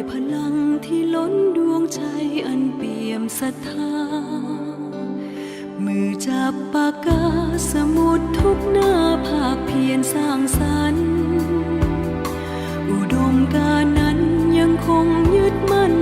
ยพลังที่ล้นดวงใจอันเปี่ยมศรัทธา มือจับปากกาสมุดทุกหน้าภาคเพียรสร้างสรรค์ อุดมการนั้นยังคงยึดมั่น